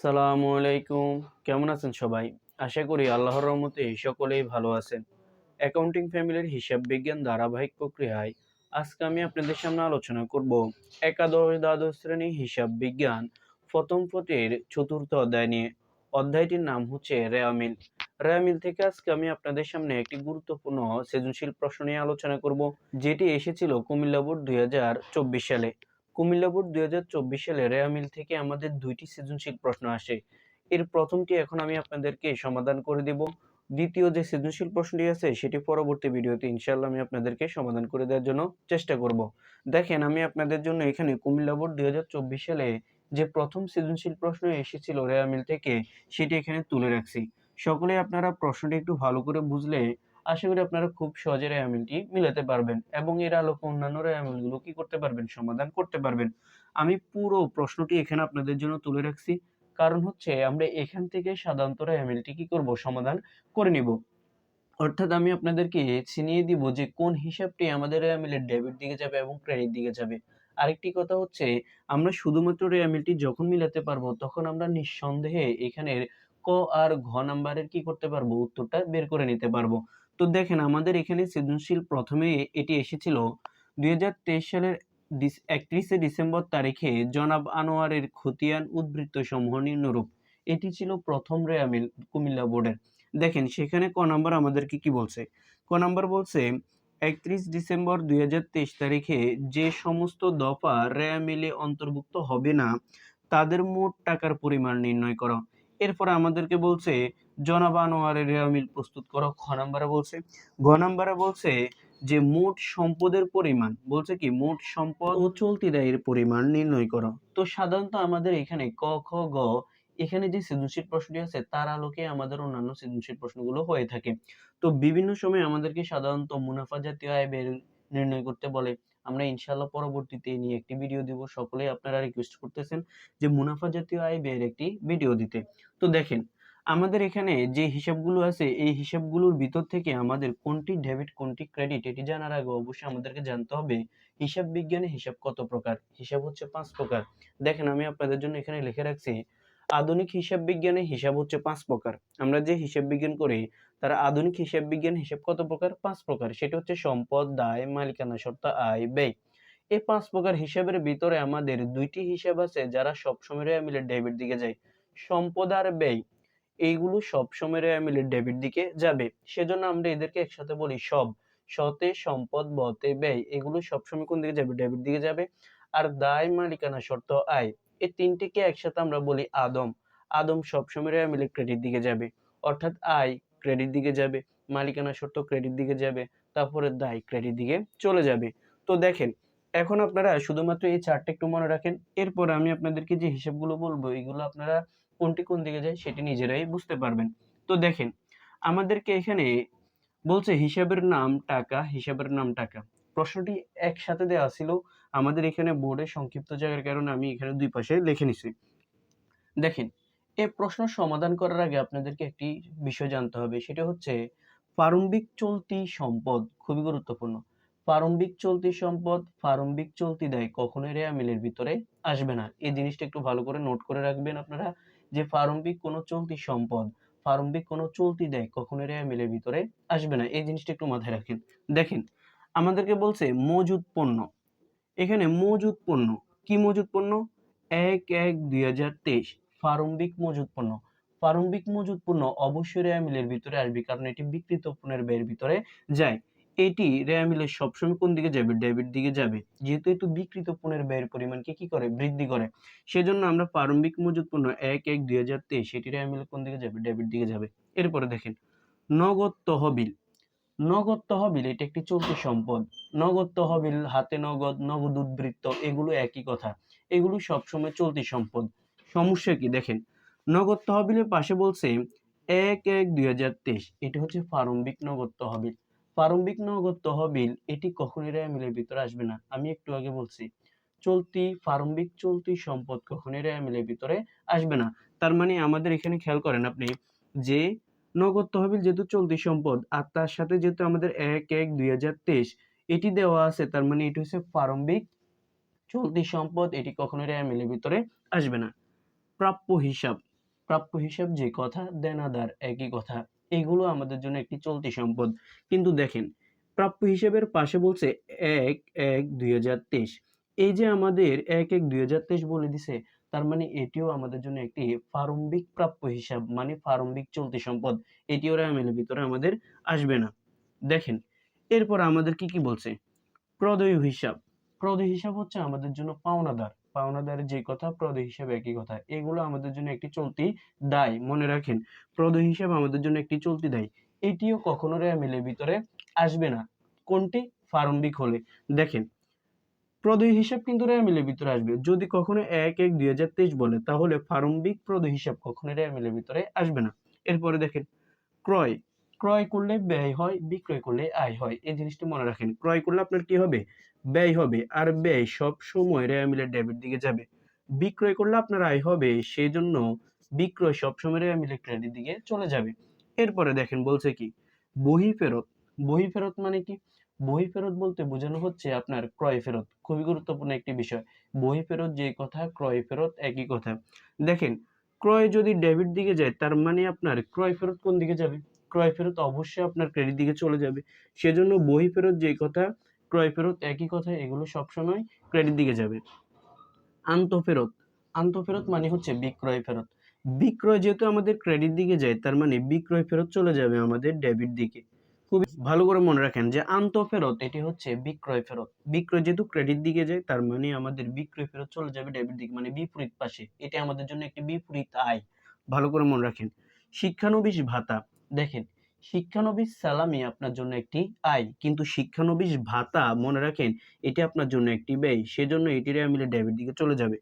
সালামু আলাইকুম। কেমন আছেন সবাই? আশা করি আল্লাহর রহমতে সকলেই ভালো আছেন। অ্যাকাউন্টিং ফ্যামিলির হিসাব বিজ্ঞান ধারাবাহিক প্রক্রিয়ায় আজকে আমি আপনাদের সামনে আলোচনা করব একাদশ, দ্বাদশ শ্রেণি হিসাব বিজ্ঞান প্রথম পথের চতুর্থ অধ্যায় নিয়ে। অধ্যায়টির নাম হচ্ছে রেয়ামিল রেয়ামিল থেকে আজকে আমি আপনাদের সামনে একটি গুরুত্বপূর্ণ সৃজনশীল প্রশ্ন নিয়ে আলোচনা করব, যেটি এসেছিল কুমিল্লা বোর্ড দুই হাজার চব্বিশ সালে। কুমিল্লা বোর্ড দুই হাজার চব্বিশ সালে রেয়ামিল থেকে আমাদের দুইটি সৃজনশীল প্রশ্ন আসে। এর প্রথমটি এখন আমি আপনাদেরকে সমাধান করে দেব। দ্বিতীয় যে সৃজনশীল প্রশ্নটি আছে, সেটি পরবর্তী ভিডিওতে ইনশাল্লাহ আমি আপনাদেরকে সমাধান করে দেওয়ার জন্য চেষ্টা করব। দেখেন, আমি আপনাদের জন্য এখানে কুমিল্লা বোর্ড দুই হাজার চব্বিশ সালে যে প্রথম সৃজনশীল প্রশ্ন এসেছিল রেয়ামিল থেকে, সেটি এখানে তুলে রাখছি। সকলে আপনারা প্রশ্নটি একটু ভালো করে বুঝলে আশা করি আপনারা খুব সহজে রেয়ামিলটি মিলাতে পারবেন এবং এর আলোকে অন্যান্য রেয়ামিলগুলো কি করতে পারবেন, সমাধান করতে পারবেন। আমি পুরো প্রশ্নটি এখানে আপনাদের জন্য তুলে রাখছি। কারণ হচ্ছে আমরা এখান থেকে সাধারণত রেয়ামিলটি কি করব, সমাধান করে নিব। অর্থাৎ আমি আপনাদেরকে চিনিয়ে দিব যে কোন হিসাবটি আমাদের রেয়ামিলের ডেবিট দিকে যাবে এবং ক্রেডিট দিকে যাবে। আরেকটি কথা হচ্ছে, আমরা শুধুমাত্র রেয়ামিলটি যখন মিলাতে পারব, তখন আমরা নিঃসন্দেহে এখানের ক আর ঘ নাম্বারের কি করতে পারব, উত্তরটা বের করে নিতে পারব। তো দেখেন আমাদের এখানে সৃজনশীল প্রথমে এটি এসেছিল দু হাজার তেইশ সালের একত্রিশে ডিসেম্বর তারিখে জনাব আনোয়ারের খতিয়ান উদ্বৃত্ত সমূহ নিম্নরূপ। এটি ছিল প্রথম রেয়ামিল কুমিল্লা বোর্ডের। দেখেন সেখানে ক নাম্বার আমাদেরকে কি বলছে? ক নাম্বার বলছে, একত্রিশ ডিসেম্বর দুই হাজার তেইশ তারিখে যে সমস্ত দফা রেয়ামিলে অন্তর্ভুক্ত হবে না, তাদের মোট টাকার পরিমাণ নির্ণয় করো। এরপরে আমাদেরকে বলছে জনাব আনোয়ারের রেয়ামিল প্রস্তুত করো। খ নাম্বারে বলছে ঘ নাম্বারে বলছে যে মোট সম্পদের পরিমাণ, বলছে কি, মোট সম্পদ ও চলতি দায়ের পরিমাণ নির্ণয় করো। তো সাধারণত আমাদের এখানে ক, খ, গ, এখানে যে সৃজনশীল প্রশ্নটি আছে, তার আলোকে আমাদের অন্যান্য সৃজনশীল প্রশ্নগুলো হয়ে থাকে। তো বিভিন্ন সময় আমাদেরকে সাধারণত মুনাফা জাতীয় আয় বের নির্ণয় করতে বলে। আমরা ইনশাল্লাহ পরবর্তীতে নিয়ে একটি ভিডিও দিব। সকলেই আপনারা রিকোয়েস্ট করতেছেন যে মুনাফা জাতীয় আয় ব্যয়ের একটি ভিডিও দিতে। তো দেখেন আমাদের এখানে যে হিসাবগুলো আছে, এই হিসাবগুলোর ভিতর থেকে আমাদের কোনটি ডেবিট কোনটি ক্রেডিট এটি জানার আগে অবশ্যই আমাদেরকে জানতে হবে, হিসাব বিজ্ঞানে হিসাব কত প্রকার? হিসাব হচ্ছে পাঁচ প্রকার। দেখেন, আমি আপনাদের জন্য এখানে লিখে রাখছি, আধুনিক হিসাব বিজ্ঞানে হিসাব হচ্ছে পাঁচ প্রকার। আমরা যে হিসাব বিজ্ঞান করি, তার আধুনিক হিসাব বিজ্ঞান হিসাব কত প্রকার? পাঁচ প্রকার। সেটা হচ্ছে সম্পদ, দায়, মালিকানা সত্ত্ব আয়, ব্যয়। এই পাঁচ প্রকার হিসাবের ভিতরে আমাদের দুইটি হিসাব আছে, যারা সবসময় মিলে ডেবিট দিকে যায়। সম্পদ আর ব্যয়। এইগুলো সবসময় মিলে ডেবিট দিকে যাবে। সেজন্য আমরা এদেরকে একসাথে বলি সব। সতে সম্পদ, বতে ব্যয়, এগুলো সবসময় কোন দিকে যাবে? ডেবিট দিকে যাবে। আর দায়, মালিকানা শর্ত, আয়, এই তিনটিকে একসাথে আমরা বলি আদম। আদম সবসময় মিলে ক্রেডিট দিকে যাবে। অর্থাৎ আয় ক্রেডিট দিকে যাবে, মালিকানা শর্ত ক্রেডিট দিকে যাবে, তারপরে দায় ক্রেডিট দিকে চলে যাবে। তো দেখেন, এখন আপনারা শুধুমাত্র এই চারটা একটু মনে রাখেন। এরপর আমি আপনাদেরকে যে হিসাবগুলো বলব, এগুলো আপনারা কোনটি কোন দিকে যায় সেটি নিজেরাই বুঝতে পারবেন। তো দেখেন, আমাদেরকে এখানে বলছে হিসাবের নাম টাকা, হিসাবের নাম টাকা। প্রশ্নটি একসাথে দেওয়া ছিল। আমাদের এখানে বোর্ডে সংক্ষিপ্ত জায়গার কারণে আমি এখানে দুই পাশে লিখে নিছি। দেখেন, এ প্রশ্ন সমাধান করার আগে আপনাদেরকে একটি বিষয় জানতে হবে। সেটা হচ্ছে প্রারম্ভিক চলতি সম্পদ খুবই গুরুত্বপূর্ণ। প্রারম্ভিক চলতি সম্পদ, প্রারম্ভিক চলতি দেয় কখনোই রেয়া মিলের ভিতরে আসবে না। এই জিনিসটা একটু ভালো করে নোট করে রাখবেন আপনারা। যে প্রারম্ভিক কোনো চলতি সম্পদ, প্রারম্ভিক কোনো চলতি দেয় কখনোই রেয়ামিলের ভিতরে আসবে না। এই জিনিসটা একটু মাথায় রাখেন। দেখেন, আমাদেরকে বলছে মজুদ পণ্য। এখানে মজুদ পণ্য। কি মজুদ পণ্য? এক এক দুই হাজার তেইশ। প্রারম্ভিক মজুদ পণ্য। প্রারম্ভিক মজুদ পণ্য অবশ্যই রেয়ামিলের ভিতরে আসবে, কারণ এটি বিকৃত পণ্যের ব্যয়ের ভিতরে যায়। এটি রেয়ামিলের সবসময় কোন দিকে যাবে? ডেবিট দিকে যাবে। যেহেতু এটি বিকৃত পণ্যের ব্যয়ের পরিমাণকে কি করে? বৃদ্ধি করে। সেজন্য আমরা প্রারম্ভিক মজুদ পণ্য এক এক দুই হাজার তেইশ সেটি রেয়ামিলের কোন দিকে যাবে? ডেবিট দিকে যাবে। এরপরে দেখেন, নগদ তহবিল। নগদ তহবিল, এটা একটি চলতি সম্পদ। নগদ তহবিল, হাতে নগদ নগদ উদ্বৃত্ত, এগুলো একই কথা। এগুলো সবসময় চলতি সম্পদ। সমস্যা কি? দেখেন, নগদ তহবিলের পাশে বলছে এক এক দুই হাজার তেইশ। এটি হচ্ছে প্রারম্ভিক নগদ তহবিল। প্রারম্ভিক নগদ তহবিল, এটি কখনই রেয়ামিলের ভিতরে আসবে না। আমি একটু আগে বলছি, চলতি, প্রারম্ভিক চলতি সম্পদ কখনই রেয়ামিলের ভিতরে আসবে না। তার মানে আমাদের এখানে খেয়াল করেন আপনি যে, নগদ তহবিল যেহেতু চলতি সম্পদ, আর তার সাথে যেহেতু আমাদের এক এক দুই হাজার তেইশ, এটি দেওয়া আছে, তার মানে এটি হচ্ছে প্রারম্ভিক চলতি সম্পদ, এটি কখনোই রেয়ামিলের ভিতরে আসবে না। প্রাপ্য হিসাব প্রাপ্য হিসাব যে কথা, দেনাদার একই কথা। এগুলো আমাদের জন্য একটি চলতি সম্পদ। কিন্তু দেখেন, প্রাপ্য হিসাবের পাশে বলছে এক এক দুই হাজার তেইশ। এই যে আমাদের এক এক দুই হাজার তেইশ বলে দিছে, তার মানে এটিও আমাদের জন্য একটি প্রারম্ভিক প্রাপ্য হিসাব মানে প্রারম্ভিক চলতি সম্পদ। এটিও র্যামেলের ভিতরে আমাদের আসবে না। দেখেন, এরপর আমাদের কি কি বলছে? প্রদেয় হিসাব। প্রদেয় হিসাব হচ্ছে আমাদের জন্য পাওনাদার। পাওনাদারের যে কথা প্রদেয় হিসাব একই কথা। এগুলো আমাদের জন্য একটি চলতি দায়, মনে রাখেন। প্রদেয় হিসাব আমাদের জন্য একটি চলতি দায়। এটিও কখনো র্যামেলের ভিতরে আসবে না। কোনটি? প্রারম্ভিক হলে। দেখেন প্রদেয় হিসাব কিন্তু র্যামেলের ভিতরে আসবে। যদি কখনো এক এক দুই হাজার তেইশ বলে, তাহলে প্রারম্ভিক প্রদেয় হিসাব কখনো র্যামেলের ভিতরে আসবে না। এরপরে দেখেন, ক্রয়। ক্রয় করলে ব্যয় হয়, বিক্রয় করলে আয় হয়। এই জিনিসটি মনে রাখেন। ক্রয় করলে আপনার কি হবে? ব্যয় হবে। আর ব্যয় সব সময় রেয়ামিলের ডেবিট দিকে যাবে। বিক্রয় করলে আপনার আয় হবে সেই জন্য বিক্রয় সবসময় রেয়ামিলের ক্রেডিট দিকে চলে যাবে। এরপরে দেখেন বলছে কি? বহি ফেরত। বহি ফেরত মানে কি? বহি ফেরত বলতে বোঝানো হচ্ছে আপনার ক্রয় ফেরত। খুবই গুরুত্বপূর্ণ একটি বিষয়। বহি ফেরত যে কথা, ক্রয় ফেরত একই কথা। দেখেন, ক্রয় যদি ডেবিট দিকে যায়, তার মানে আপনার ক্রয় ফেরত কোন দিকে যাবে? ক্রয় ফেরত অবশ্যই আপনার ক্রেডিট দিকে চলে যাবে। সেজন্য বহি ফেরত যে কথা, ক্রয় ফেরত একই কথা, এগুলো সবসময় ক্রেডিট দিকে যাবে। আন্তঃফেরত আন্তঃফেরত মানে হচ্ছে বিক্রয় ফেরত। বিক্রয় যেহেতু আমাদের ক্রেডিট দিকে যায়, তার মানে বিক্রয় ফেরত চলে যাবে আমাদের ডেবিট দিকে। খুবই ভালো করে মনে রাখেন যে আন্তঃফেরত এটি হচ্ছে বিক্রয় ফেরত। বিক্রয় যেহেতু ক্রেডিট দিকে যায়, তার মানে আমাদের বিক্রয় ফেরত চলে যাবে ডেবিট দিকে মানে বিপরীত পাশে। এটি আমাদের জন্য একটি বিপরীত আয়। ভালো করে মনে রাখেন। শিক্ষানবিশ ভাতা। দেখেন, শিক্ষানবিশ সালামি আপনার জন্য একটি আয় কিন্তু শিক্ষানবিশ ভাতা, মনে রাখেন, এটি আপনার জন্য একটি ব্যয়। সেজন্য এটিরে মিলে ডেবিট দিকে চলে যাবে।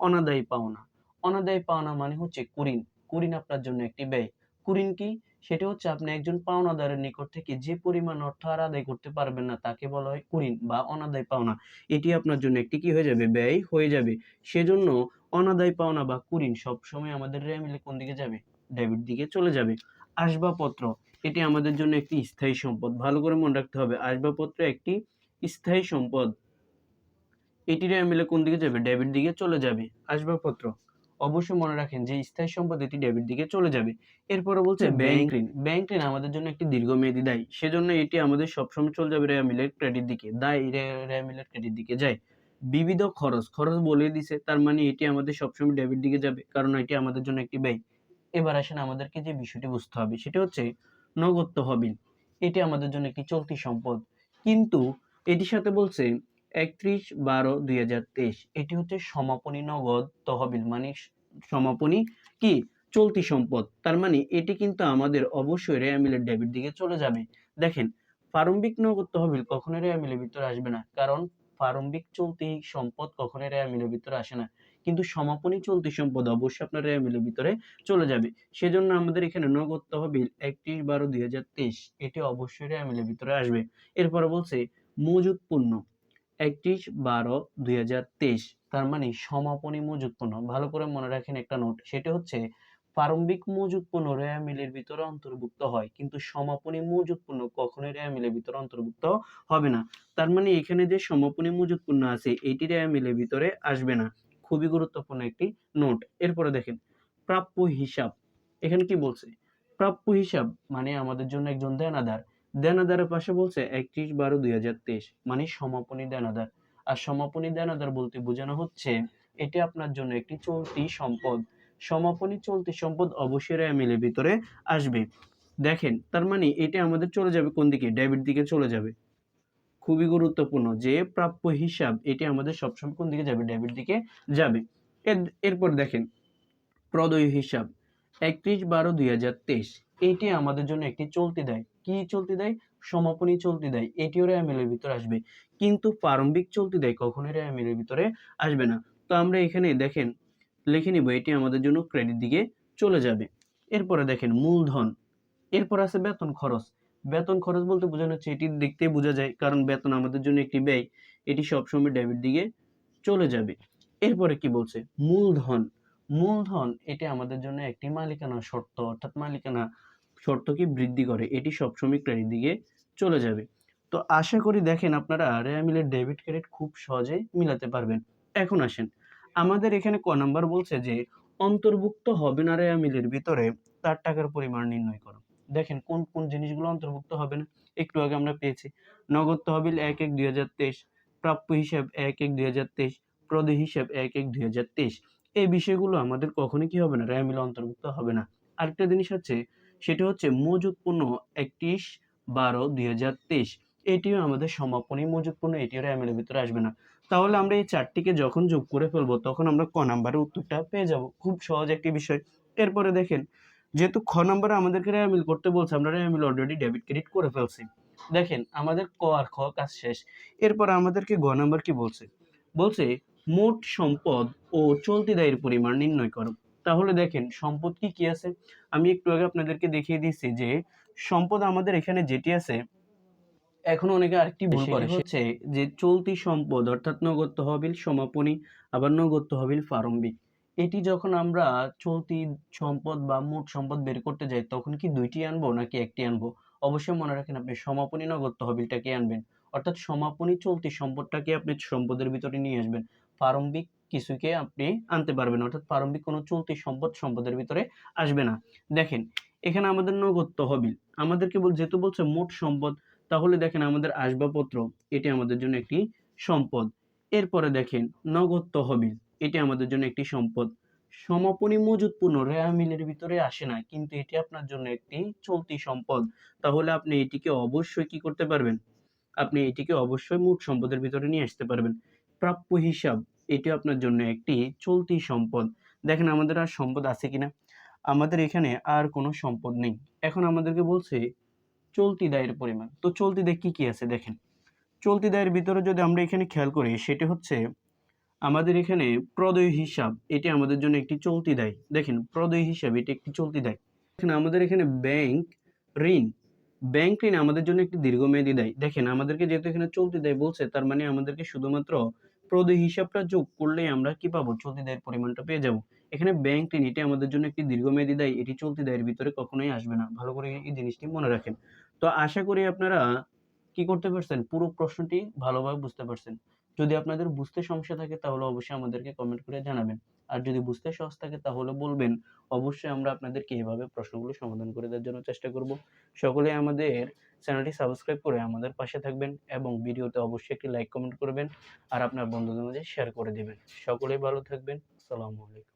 অনাদায়ী পাওনা। অনাদায়ী পাওনা মানে হচ্ছে কুরিন। কুরিন আপনার জন্য একটি ব্যয়। কুরিন কি? সেটা হচ্ছে আপনি একজন পাওনাদারের নিকট থেকে যে পরিমাণ অর্থ আর আদায় করতে পারবেন না, তাকে বলা হয় কুরিন বা অনাদায় পাওনা। এটি আপনার জন্য একটি কি হয়ে যাবে? ব্যয় হয়ে যাবে। সেজন্য অনাদায় পাওনা বা কুরিন সবসময় আমাদের রেমিলে কোন দিকে যাবে? ডেবিট দিকে চলে যাবে। আসবাবপত্র। এটি আমাদের জন্য একটি স্থায়ী সম্পদ। ভালো করে মনে রাখতে হবে আসবাবপত্র একটি স্থায়ী সম্পদ। এটি রেমিলে কোন দিকে যাবে? ডেবিট দিকে চলে যাবে। আসবাবপত্র। অবশ্যই মনে রাখেন যে স্থায়ী সম্পদ এটি ডেবিট দিকে চলে যাবে। এরপরে বলছে ব্যাংক ঋণ। ব্যাংক ঋণ আমাদের জন্য একটি দীর্ঘমেয়াদী দায়। সেজন্য এটি আমাদের সবসময় চলে যাবে রেমিলের ক্রেডিট দিকে। দায় রেমিলের ক্রেডিট দিকে যায়। বিবিধ খরচ। খরচ বলে দিছে তার মানে এটি আমাদের সবসময় ডেবিট দিকে যাবে কারণ এটি আমাদের জন্য একটি ব্যয়। এবার আসেন আমাদেরকে যে বিষয়টি বুঝতে হবে, সেটা হচ্ছে নগদ তহবিল এটি আমাদের জন্য একটি চলতি সম্পদ। কিন্তু এটির সাথে বলছে একত্রিশ বারো দুই হাজার তেইশ, এটি হচ্ছে সমাপনী নগদ তহবিল মানে সমাপনী কি? চলতি সম্পদ। তার মানে এটি কিন্তু আমাদের অবশ্যই রেয়ামিলের ডেবিট দিকে চলে যাবে। দেখেন, প্রারম্ভিক নগদ তহবিল কখনোই রেয়ামিলের ভিতরে আসবে না। কারণ প্রারম্ভিক চলতি সম্পদ কখনোই রেয়ামিলের ভিতরে আসে না। কিন্তু সমাপনী চলতি সম্পদ অবশ্যই আপনার রেয়ামিলের ভিতরে চলে যাবে। সেজন্য আমাদের এখানে নগদ তহবিল একত্রিশ বারো দুই হাজার তেইশ, এটি অবশ্যই রেয়ামিলের ভিতরে আসবে। এরপরে বলছে মজুদ পণ্য একত্রিশ বারো দুই হাজার তেইশ, তার মানে সমাপনী মজুদ পণ্য ভালো করে মনে রাখেন একটা নোট সেটা হচ্ছে প্রারম্ভিক মজুদ পণ্য রেয়া মিলের ভিতরে অন্তর্ভুক্ত হয়, কিন্তু সমাপনী মজুদ পণ্য কখনোই রেয়া মিলের ভিতরে অন্তর্ভুক্ত হবে না। তার মানে এখানে যে সমাপনী মজুদ পণ্য আছে, এটি রেয়া মিলের ভিতরে আসবে না। খুবই গুরুত্বপূর্ণ একটি নোট। এরপরে দেখেন, প্রাপ্য হিসাব। এখানে কি বলছে? প্রাপ্য হিসাব মানে আমাদের জন্য একজন দেনাদার। দেনাদারের পাশে বলছে একত্রিশ বারো দুই হাজার তেইশ মানে সমাপনী দেনাদার। আর সমাপনী দেনাদার বলতে বোঝানো হচ্ছে, এটি আপনার জন্য একটি চলতি সম্পদ। সমাপনী চলতি সম্পদ অবশ্যই রেমিলের ভিতরে আসবে। দেখেন, তার মানে এটা আমাদের চলে যাবে কোন দিকে? ডেবিট দিকে চলে যাবে। খুবই গুরুত্বপূর্ণ। যে প্রাপ্য হিসাব, এটি আমাদের সবসময় কোন দিকে যাবে? ডেবিট দিকে যাবে। এর- এরপর দেখেন, প্রদয় হিসাব, একত্রিশ বারো দুই হাজার তেইশ। এটি আমাদের জন্য একটি চলতি দেয়। কি চলতি দেয়? সমাপনী চলতি দেয়। এটিও রেয়ামিলের ভিতরে আসবে। কিন্তু প্রারম্ভিক চলতি দেয় কখনোই রেয়ামিলের ভিতরে আসবে না। তো আমরা এখানে দেখেন, লিখে নিব, এটি আমাদের জন্য ক্রেডিট দিকে চলে যাবে। এরপরে দেখেন, মূলধন। এরপর আছে বেতন খরচ। বেতন খরচ বলতে বোঝানো হচ্ছে, এটি দেখতে বোঝা যায়, কারণ বেতন আমাদের জন্য একটি ব্যয়, এটি সবসময় ডেবিট দিকে চলে যাবে। এরপরে কি বলছে? মূলধন। মূলধন, এটি আমাদের জন্য একটি মালিকানা শর্ত, অর্থাৎ মালিকানা শর্তকে বৃদ্ধি করে, এটি সবসময় ক্রেডিট দিকে চলে যাবে। তো আশা করি দেখেন আপনারা রেয়ামিলের ডেবিট ক্রেডিট খুব সহজে মিলাতে পারবেন। এখন আসেন, আমাদের এখানে ক নাম্বার বলছে যে, অন্তর্ভুক্ত হবে না রেয়া মিলের ভিতরে, তার টাকার পরিমাণ নির্ণয় করো। দেখেন কোন কোন জিনিসগুলো অন্তর্ভুক্ত হবে না। একটু আগে আমরা পেয়েছি, নগদ তহবিল এক এক দুই হাজার তেইশ, প্রাপ্য হিসাব এক এক দুই হাজার তেইশ, প্রদেয় হিসাব এক এক দুই হাজার তেইশ। এই বিষয়গুলো আমাদের কখনোই কি হবে না, রেয়া মিলে অন্তর্ভুক্ত হবে না। আরেকটা জিনিস হচ্ছে, সেটা হচ্ছে মজুদ পণ্য একত্রিশ বারো দুই হাজার তেইশ। এটিও আমাদের সমাপনী মজুদ পণ্য এটিও রেয়া মিলের ভিতরে আসবে না। তাহলে আমরা এই চারটিকে যখন যোগ করে ফেলব, তখন আমরা ক নাম্বারের উত্তরটা পেয়ে যাব। খুব সহজ একটি বিষয়। এরপরে দেখেন যেহেতু খ নাম্বারে আমাদেরকে রেয়ামিল করতে বলছে আমরা রেয়ামিল অলরেডি ডেবিট ক্রেডিট করে ফেলছি। দেখেন আমাদের ক আর খ কাজ শেষ। এরপর আমাদেরকে গ নাম্বার কি বলছে? বলছে মোট সম্পদ ও চলতি দায়ের পরিমাণ নির্ণয় করো। তাহলে দেখেন সম্পদ কি কি আছে? আমি একটু আগে আপনাদেরকে দেখিয়ে দিচ্ছি যে সম্পদ আমাদের এখানে যেটি আছে এখন অনেকে আরেকটি ভুল করে। হচ্ছে যে চলতি সম্পদ অর্থাৎ নগদ তহবিল সমাপনী আবার নগদ তহবিল প্রারম্ভিক। এটি যখন আমরা চলতি সম্পদ বা মোট সম্পদ বের করতে যাই, তখন কি দুইটি আনব নাকি একটি আনব? অবশ্যই মনে রাখেন আপনি সমাপনী নগদ তহবিলটাকে আনবেন। অর্থাৎ সমাপনী চলতি সম্পদটাকে আপনি সম্পদের ভিতরে নিয়ে আসবেন। প্রারম্ভিক কিছুকে আপনি আনতে পারবেন অর্থাৎ প্রারম্ভিক কোনো চলতি সম্পদ সম্পদের ভিতরে আসবে না। দেখেন, এখানে আমাদের নগদ তহবিল। আমাদেরকে বল, যেহেতু বলছে মোট সম্পদ, তাহলে দেখেন আমাদের আসবাবপত্র, এটি আমাদের জন্য একটি সম্পদ। এরপরে দেখেন, নগদ তহবিল। এটি আমাদের জন্য একটি সম্পদ। সমাপনী মজুদ পণ্য রেয়া মিলের ভিতরে আসে না, কিন্তু এটি আপনার জন্য একটি চলতি সম্পদ। তাহলে আপনি এটিকে অবশ্যই কি করতে পারবেন? আপনি এটিকে অবশ্যই মোট সম্পদের ভিতরে নিয়ে আসতে পারবেন। প্রাপ্য হিসাব এটি আপনার জন্য একটি চলতি সম্পদ। দেখেন আমাদের আর সম্পদ আছে কিনা? আমাদের এখানে আর কোনো সম্পদ নেই। এখন আমাদেরকে বলছে চলতি দায়ের পরিমাণ। তো চলতি দায় কি কি আছে দেখেন। চলতি দায়ের ভিতরে যদি আমরা এখানে খেয়াল করি, সেটি হচ্ছে আমাদের এখানে প্রদয় হিসাব, এটি আমাদের জন্য একটি চলতি দায়। দেখেন, প্রদয় হিসাব, এটি একটি চলতি দায়। দেখেন, আমাদের এখানে ব্যাংক ঋণ ব্যাংক ঋণ আমাদের জন্য একটি দীর্ঘমেয়াদী দায়। দেখেন, আমাদেরকে যেহেতু এখানে চলতি দায় বলছে, তার মানে আমাদেরকে শুধুমাত্র প্রদয় হিসাবটা যোগ করলেই আমরা কি পাবো? চলতি দায়ের পরিমাণটা পেয়ে যাব। এখানে ব্যাংক ঋণ, এটি আমাদের জন্য একটি দীর্ঘমেয়াদী দায়। এটি চলতি দায়ের ভিতরে কখনোই আসবে না। ভালো করে এই জিনিসটি মনে রাখেন। তো আশা করি আপনারা কি করতে পারছেন? পুরো প্রশ্নটি ভালোভাবে বুঝতে পারছেন। যদি আপনাদের বুঝতে সমস্যা থাকে, তাহলে অবশ্যই আমাদেরকে কমেন্ট করে জানাবেন। আর যদি বুঝতে সহজ থাকে, তাহলে বলবেন। অবশ্যই আমরা আপনাদেরকে এভাবে প্রশ্নগুলো সমাধান করে দেওয়ার জন্য চেষ্টা করব। সকলে আমাদের চ্যানেলটি সাবস্ক্রাইব করে আমাদের পাশে থাকবেন এবং ভিডিওতে অবশ্যই একটি লাইক কমেন্ট করবেন। আর আপনার বন্ধুদের মাঝে শেয়ার করে দেবেন। সকলেই ভালো থাকবেন। সালামু আলাইকুম।